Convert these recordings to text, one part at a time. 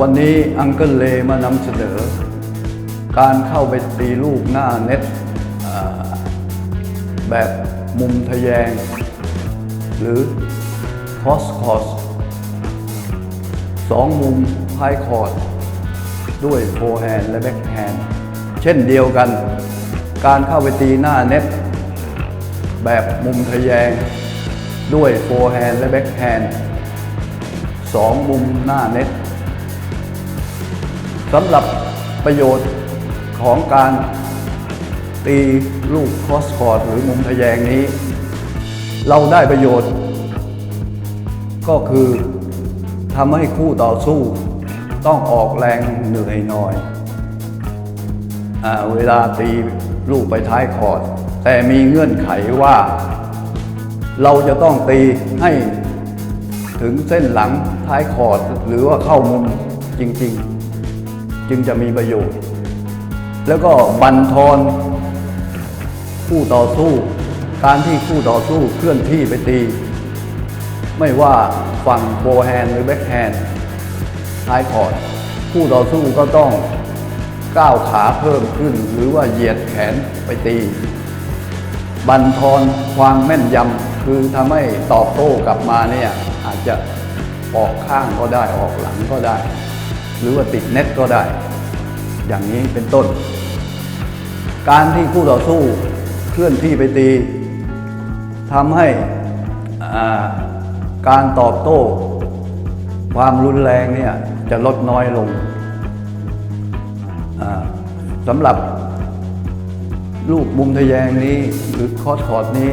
วันนี้อังเกิลเลมานำเสนอ การเข้าไปตีลูกหน้าเน็ตแบบมุมทะแยง หรือคอสคอสสองมุมท้ายคอร์ดด้วยโฟแฮนและแบ็คแฮนเช่นเดียวกัน การเข้าไปตีหน้าเน็ตแบบมุมทะแยง ด้วยโฟแฮนและแบ็คแฮนสองมุมหน้าเน็ต สำหรับประโยชน์ของการตีลูกคอสคอร์ดหรือมุมทะแยงนี้ เราได้ประโยชน์ ก็คือทำให้คู่ต่อสู้ ต้องออกแรงเหนื่อยหน่อยอเวลาตีลูกไปท้ายคอร์ดแต่มีเงื่อนไขว่า เราจะต้องตีให้ถึงเส้นหลังท้ายคอร์ดหรือว่าเข้ามุมจริง ๆ จึงจะมีประโยชน์ แล้วก็บันทอนคู่ต่อสู้ การที่คู่ต่อสู้เคลื่อนที่ไปตี ไม่ว่าฝั่งโฟร์แฮนหรือแบ็คแฮนท้ายคอร์ดคู่ต่อสู้ก็ต้องก้าวขาเพิ่มขึ้น หรือว่าเหยียดแขนไปตี บันทอนความแม่นยำคือทำให้ตอบโต้กลับมาเนี่ยอาจจะออกข้างก็ได้ออกหลังก็ได้ หรือว่าติดเน็ตก็ได้ อย่างนี้เป็นต้น การที่คู่ต่อสู้เคลื่อนที่ไปตีทำให้การตอบโต้ ความรุนแรงเนี่ยจะลดน้อยลงสำหรับลูกมุมทะแยงนี้หรือคอร์สคอร์ดนี้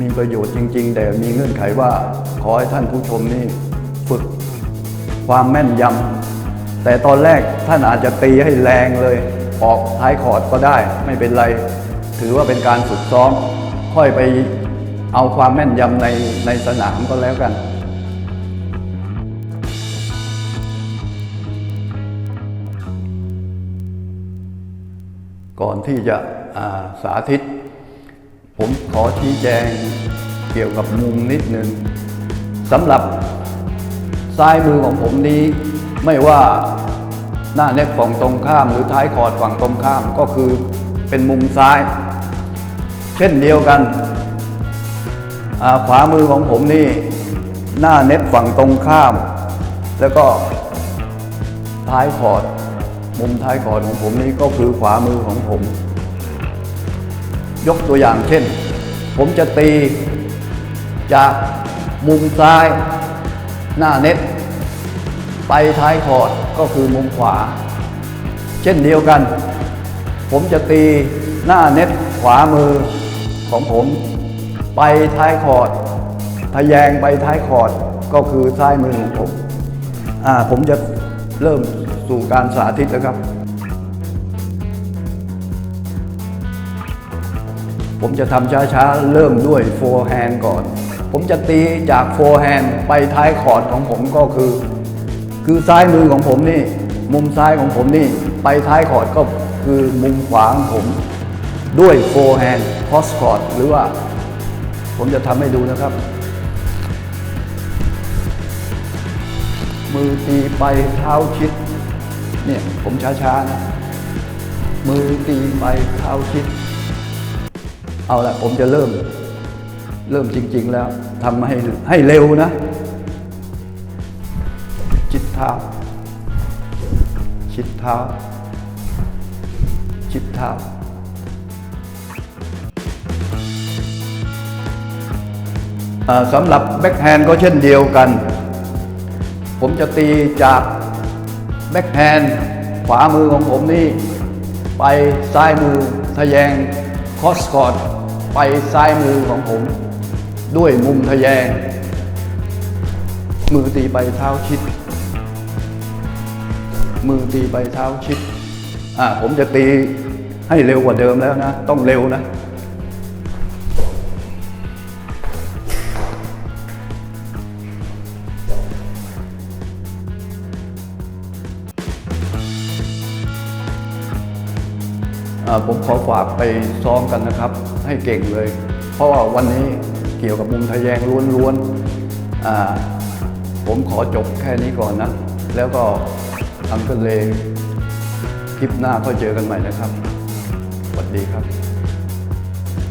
มีประโยชน์จริง ๆ แต่มีเงื่อนไขว่าขอให้ท่านผู้ชมนี่ฝึกความแม่นยำ แต่ตอนแรกท่านอาจจะตีให้แรงเลย ออกท้ายคอร์ดก็ได้ ไม่เป็นไร ถือว่าเป็นการฝึกซ้อม ค่อยไปเอาความแม่นยำในในสนามก็แล้วกันก่อนที่จะาสาธิต ผมขอชี้แจงเกี่ยวกับมุมนิดนึงสำหรับซ้ายมือของผมนี้ ไม่ว่าหน้าเน็ตฝั่งตรงข้ามหรือท้ายคอร์ดฝั่งตรงข้ามก็คือเป็นมุมซ้าย เช่นเดียวกันขวามือของผมนี่ หน้าเน็ตฝั่งตรงข้าม แล้วก็ท้ายคอร์ดมุมท้ายคอร์ดของผมนี่ก็คือขวามือของผม ยกตัวอย่างเช่น ผมจะตีจากมุมซ้าย หน้าเน็ต ไปท้ายคอร์ดก็คือมุมขวา เช่นเดียวกัน ผมจะตีหน้าเน็ตขวามือของผม ไปท้ายคอร์ดทะแยงไปท้ายคอร์ดก็คือซ้ายมือของผมอ่าผมจะเริ่มสู่การสาธิตแล้วครับ ผมจะทำช้าๆ เริ่มด้วยโฟร์แฮนด์ก่อน ผมจะตีจากโฟร์แฮนด์ไปท้ายคอร์ดของผมก็คือ คือซ้ายมือของผมนี่ มุมซ้ายของผมนี่ ไปท้ายคอร์ดก็คือมุมขวาของผม ด้วยโฟร์แฮนด์คอสคอร์ดหรือว่า ผมจะทำให้ดูนะครับ มือตีไปเท้าชิด เนี่ยผมช้าๆนะ มือตีไปเท้าชิด เอาละผมจะเริ่ม เริ่มจริง ๆ แล้วทำให้ให้เร็วนะ ท้า ชิดเท้า ชิดเท้าอ่าสำหรับแบ็คแฮนด์ก็เช่นเดียวกัน ผมจะตีจากแบ็คแฮนด์ขวามือของผมนี่ ไปซ้ายมือทะแยงคอสคอร์ดไปซ้ายมือของผม ด้วยมุมทะแยง มือตีไปเท้าชิด มือตีไปเท้าชิดอ่าผมจะตีให้เร็วกว่าเดิมแล้วนะ ต้องเร็วนะอ่าผมขอฝากไปซ้อมกันนะครับ ให้เก่งเลย เพราะว่าวันนี้เกี่ยวกับมุมทะแยงล้วนๆอ่าผมขอจบแค่นี้ก่อนนะ แล้วก็ อังเกิลเลคลิปหน้าก็เจอกันใหม่นะครับ สวัสดีครับ